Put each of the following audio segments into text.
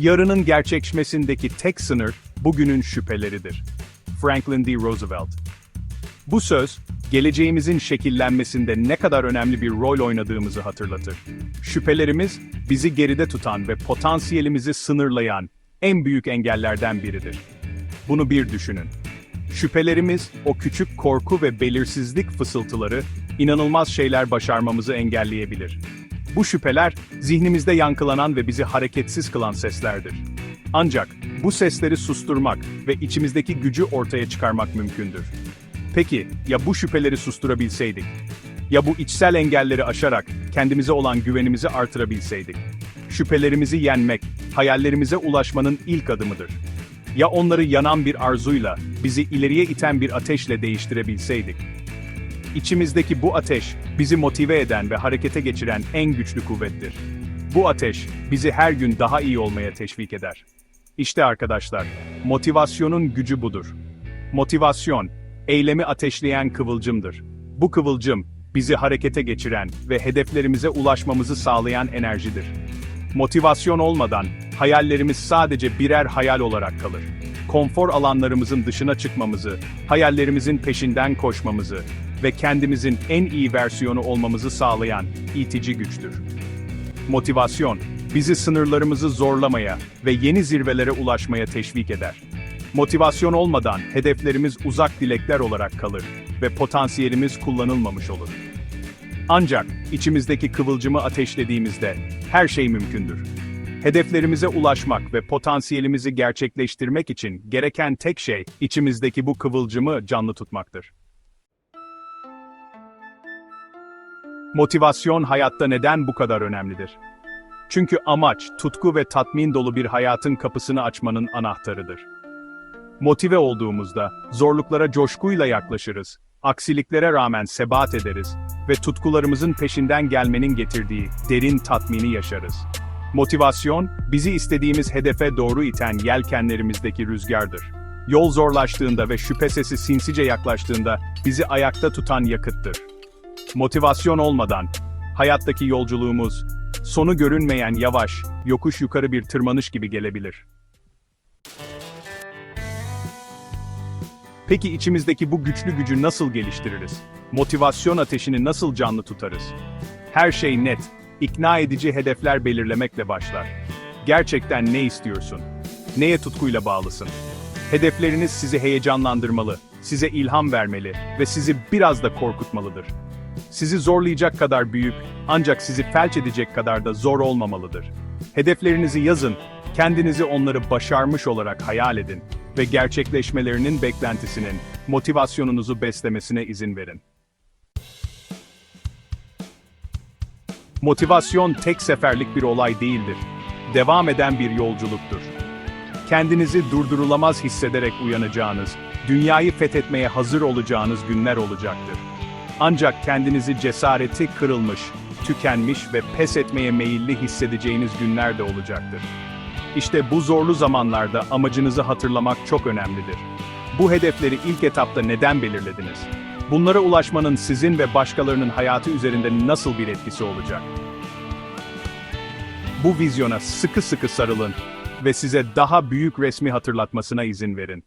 Yarının gerçekleşmesindeki tek sınır, bugünün şüpheleridir. Franklin D. Roosevelt Bu söz, geleceğimizin şekillenmesinde ne kadar önemli bir rol oynadığımızı hatırlatır. Şüphelerimiz, bizi geride tutan ve potansiyelimizi sınırlayan en büyük engellerden biridir. Bunu bir düşünün. Şüphelerimiz, o küçük korku ve belirsizlik fısıltıları, inanılmaz şeyler başarmamızı engelleyebilir. Bu şüpheler, zihnimizde yankılanan ve bizi hareketsiz kılan seslerdir. Ancak, bu sesleri susturmak ve içimizdeki gücü ortaya çıkarmak mümkündür. Peki, ya bu şüpheleri susturabilseydik? Ya bu içsel engelleri aşarak kendimize olan güvenimizi artırabilseydik? Şüphelerimizi yenmek, hayallerimize ulaşmanın ilk adımıdır. Ya onları yanan bir arzuyla, bizi ileriye iten bir ateşle değiştirebilseydik? İçimizdeki bu ateş, bizi motive eden ve harekete geçiren en güçlü kuvvettir. Bu ateş, bizi her gün daha iyi olmaya teşvik eder. İşte arkadaşlar, motivasyonun gücü budur. Motivasyon, eylemi ateşleyen kıvılcımdır. Bu kıvılcım, bizi harekete geçiren ve hedeflerimize ulaşmamızı sağlayan enerjidir. Motivasyon olmadan, hayallerimiz sadece birer hayal olarak kalır. Konfor alanlarımızın dışına çıkmamızı, hayallerimizin peşinden koşmamızı ve kendimizin en iyi versiyonu olmamızı sağlayan itici güçtür. Motivasyon, bizi sınırlarımızı zorlamaya ve yeni zirvelere ulaşmaya teşvik eder. Motivasyon olmadan hedeflerimiz uzak dilekler olarak kalır ve potansiyelimiz kullanılmamış olur. Ancak içimizdeki kıvılcımı ateşlediğimizde her şey mümkündür. Hedeflerimize ulaşmak ve potansiyelimizi gerçekleştirmek için gereken tek şey içimizdeki bu kıvılcımı canlı tutmaktır. Motivasyon hayatta neden bu kadar önemlidir? Çünkü amaç, tutku ve tatmin dolu bir hayatın kapısını açmanın anahtarıdır. Motive olduğumuzda zorluklara coşkuyla yaklaşırız, aksiliklere rağmen sebat ederiz ve tutkularımızın peşinden gelmenin getirdiği derin tatmini yaşarız. Motivasyon, bizi istediğimiz hedefe doğru iten yelkenlerimizdeki rüzgardır. Yol zorlaştığında ve şüphe sesi sinsice yaklaştığında bizi ayakta tutan yakıttır. Motivasyon olmadan, hayattaki yolculuğumuz, sonu görünmeyen yavaş, yokuş yukarı bir tırmanış gibi gelebilir. Peki içimizdeki bu güçlü gücü nasıl geliştiririz? Motivasyon ateşini nasıl canlı tutarız? Her şey net, ikna edici hedefler belirlemekle başlar. Gerçekten ne istiyorsun? Neye tutkuyla bağlısın? Hedefleriniz sizi heyecanlandırmalı, size ilham vermeli ve sizi biraz da korkutmalıdır. Sizi zorlayacak kadar büyük, ancak sizi felç edecek kadar da zor olmamalıdır. Hedeflerinizi yazın, kendinizi onları başarmış olarak hayal edin ve gerçekleşmelerinin beklentisinin, motivasyonunuzu beslemesine izin verin. Motivasyon tek seferlik bir olay değildir. Devam eden bir yolculuktur. Kendinizi durdurulamaz hissederek uyanacağınız, dünyayı fethetmeye hazır olacağınız günler olacaktır. Ancak kendinizi cesareti kırılmış, tükenmiş ve pes etmeye meyilli hissedeceğiniz günler de olacaktır. İşte bu zorlu zamanlarda amacınızı hatırlamak çok önemlidir. Bu hedefleri ilk etapta neden belirlediniz? Bunlara ulaşmanın sizin ve başkalarının hayatı üzerinde nasıl bir etkisi olacak? Bu vizyona sıkı sıkı sarılın ve size daha büyük resmi hatırlatmasına izin verin.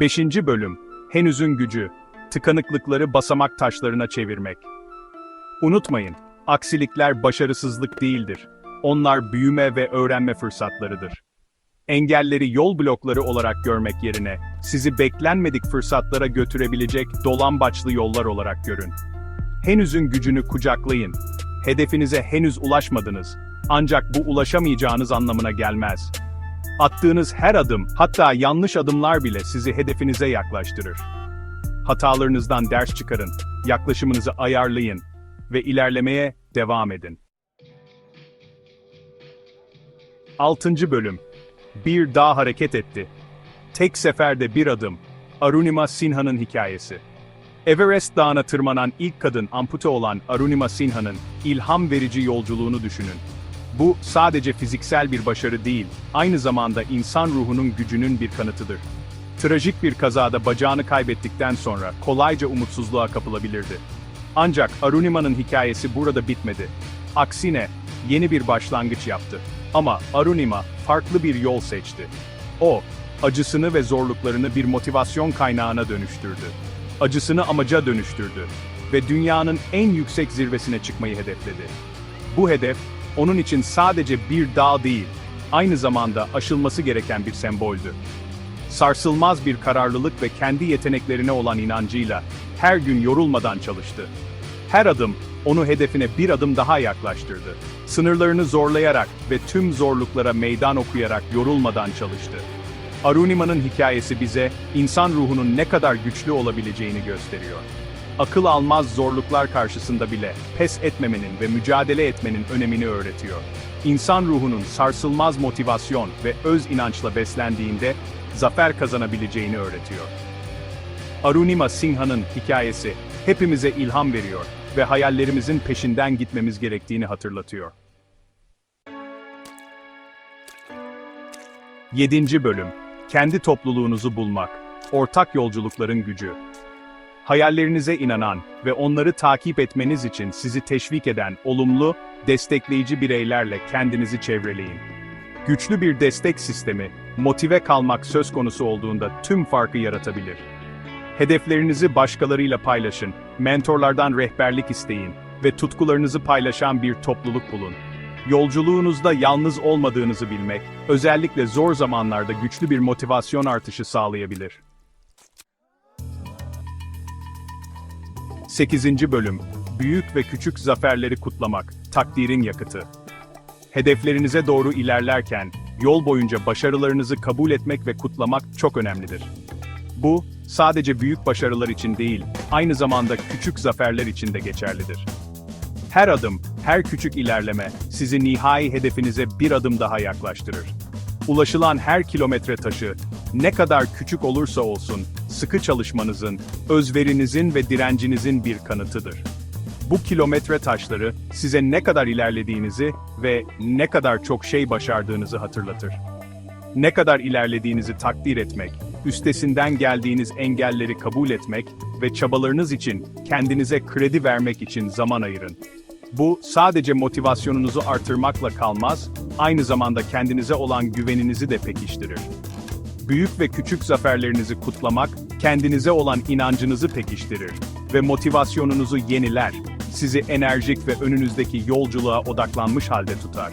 5. Bölüm Henüzün gücü, tıkanıklıkları basamak taşlarına çevirmek. Unutmayın, aksilikler başarısızlık değildir. Onlar büyüme ve öğrenme fırsatlarıdır. Engelleri yol blokları olarak görmek yerine, sizi beklenmedik fırsatlara götürebilecek dolambaçlı yollar olarak görün. Henüzün gücünü kucaklayın. Hedefinize henüz ulaşmadınız. Ancak bu ulaşamayacağınız anlamına gelmez. Attığınız her adım, hatta yanlış adımlar bile sizi hedefinize yaklaştırır. Hatalarınızdan ders çıkarın, yaklaşımınızı ayarlayın ve ilerlemeye devam edin. 6. Bölüm Bir dağ hareket etti. Tek seferde bir adım. Arunima Sinha'nın hikayesi. Everest Dağı'na tırmanan ilk kadın ampute olan Arunima Sinha'nın ilham verici yolculuğunu düşünün. Bu sadece fiziksel bir başarı değil, aynı zamanda insan ruhunun gücünün bir kanıtıdır. Trajik bir kazada bacağını kaybettikten sonra kolayca umutsuzluğa kapılabilirdi. Ancak Arunima'nın hikayesi burada bitmedi. Aksine, yeni bir başlangıç yaptı. Ama Arunima farklı bir yol seçti. O, acısını ve zorluklarını bir motivasyon kaynağına dönüştürdü. Acısını amaca dönüştürdü ve dünyanın en yüksek zirvesine çıkmayı hedefledi. Bu hedef, onun için sadece bir dağ değil, aynı zamanda aşılması gereken bir semboldü. Sarsılmaz bir kararlılık ve kendi yeteneklerine olan inancıyla her gün yorulmadan çalıştı. Her adım onu hedefine bir adım daha yaklaştırdı. Sınırlarını zorlayarak ve tüm zorluklara meydan okuyarak yorulmadan çalıştı. Arunima'nın hikayesi bize insan ruhunun ne kadar güçlü olabileceğini gösteriyor. Akıl almaz zorluklar karşısında bile pes etmemenin ve mücadele etmenin önemini öğretiyor. İnsan ruhunun sarsılmaz motivasyon ve öz inançla beslendiğinde zafer kazanabileceğini öğretiyor. Arunima Singha'nın hikayesi hepimize ilham veriyor ve hayallerimizin peşinden gitmemiz gerektiğini hatırlatıyor. 7. Bölüm Kendi topluluğunuzu bulmak. Ortak yolculukların gücü. Hayallerinize inanan ve onları takip etmeniz için sizi teşvik eden olumlu, destekleyici bireylerle kendinizi çevreleyin. Güçlü bir destek sistemi, motive kalmak söz konusu olduğunda tüm farkı yaratabilir. Hedeflerinizi başkalarıyla paylaşın, mentorlardan rehberlik isteyin ve tutkularınızı paylaşan bir topluluk bulun. Yolculuğunuzda yalnız olmadığınızı bilmek, özellikle zor zamanlarda güçlü bir motivasyon artışı sağlayabilir. 8. Bölüm Büyük ve küçük zaferleri kutlamak, takdirin yakıtı. Hedeflerinize doğru ilerlerken, yol boyunca başarılarınızı kabul etmek ve kutlamak çok önemlidir. Bu, sadece büyük başarılar için değil, aynı zamanda küçük zaferler için de geçerlidir. Her adım, her küçük ilerleme, sizi nihai hedefinize bir adım daha yaklaştırır. Ulaşılan her kilometre taşı, ne kadar küçük olursa olsun, sıkı çalışmanızın, özverinizin ve direncinizin bir kanıtıdır. Bu kilometre taşları size ne kadar ilerlediğinizi ve ne kadar çok şey başardığınızı hatırlatır. Ne kadar ilerlediğinizi takdir etmek, üstesinden geldiğiniz engelleri kabul etmek ve çabalarınız için kendinize kredi vermek için zaman ayırın. Bu sadece motivasyonunuzu artırmakla kalmaz, aynı zamanda kendinize olan güveninizi de pekiştirir. Büyük ve küçük zaferlerinizi kutlamak, kendinize olan inancınızı pekiştirir ve motivasyonunuzu yeniler, sizi enerjik ve önünüzdeki yolculuğa odaklanmış halde tutar.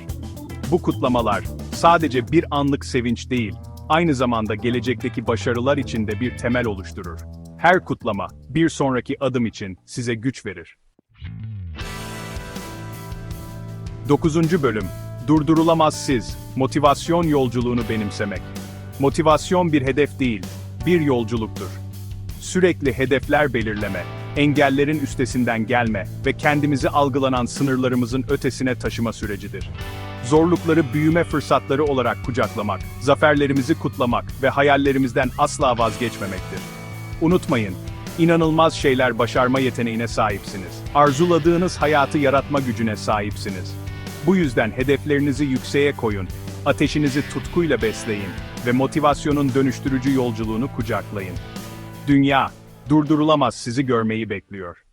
Bu kutlamalar sadece bir anlık sevinç değil, aynı zamanda gelecekteki başarılar için de bir temel oluşturur. Her kutlama, bir sonraki adım için size güç verir. 9. Bölüm Durdurulamaz siz, motivasyon yolculuğunu benimsemek. Motivasyon bir hedef değil, bir yolculuktur. Sürekli hedefler belirleme, engellerin üstesinden gelme ve kendimizi algılanan sınırlarımızın ötesine taşıma sürecidir. Zorlukları büyüme fırsatları olarak kucaklamak, zaferlerimizi kutlamak ve hayallerimizden asla vazgeçmemektir. Unutmayın, inanılmaz şeyler başarma yeteneğine sahipsiniz. Arzuladığınız hayatı yaratma gücüne sahipsiniz. Bu yüzden hedeflerinizi yükseğe koyun, ateşinizi tutkuyla besleyin ve motivasyonun dönüştürücü yolculuğunu kucaklayın. Dünya, durdurulamaz sizi görmeyi bekliyor.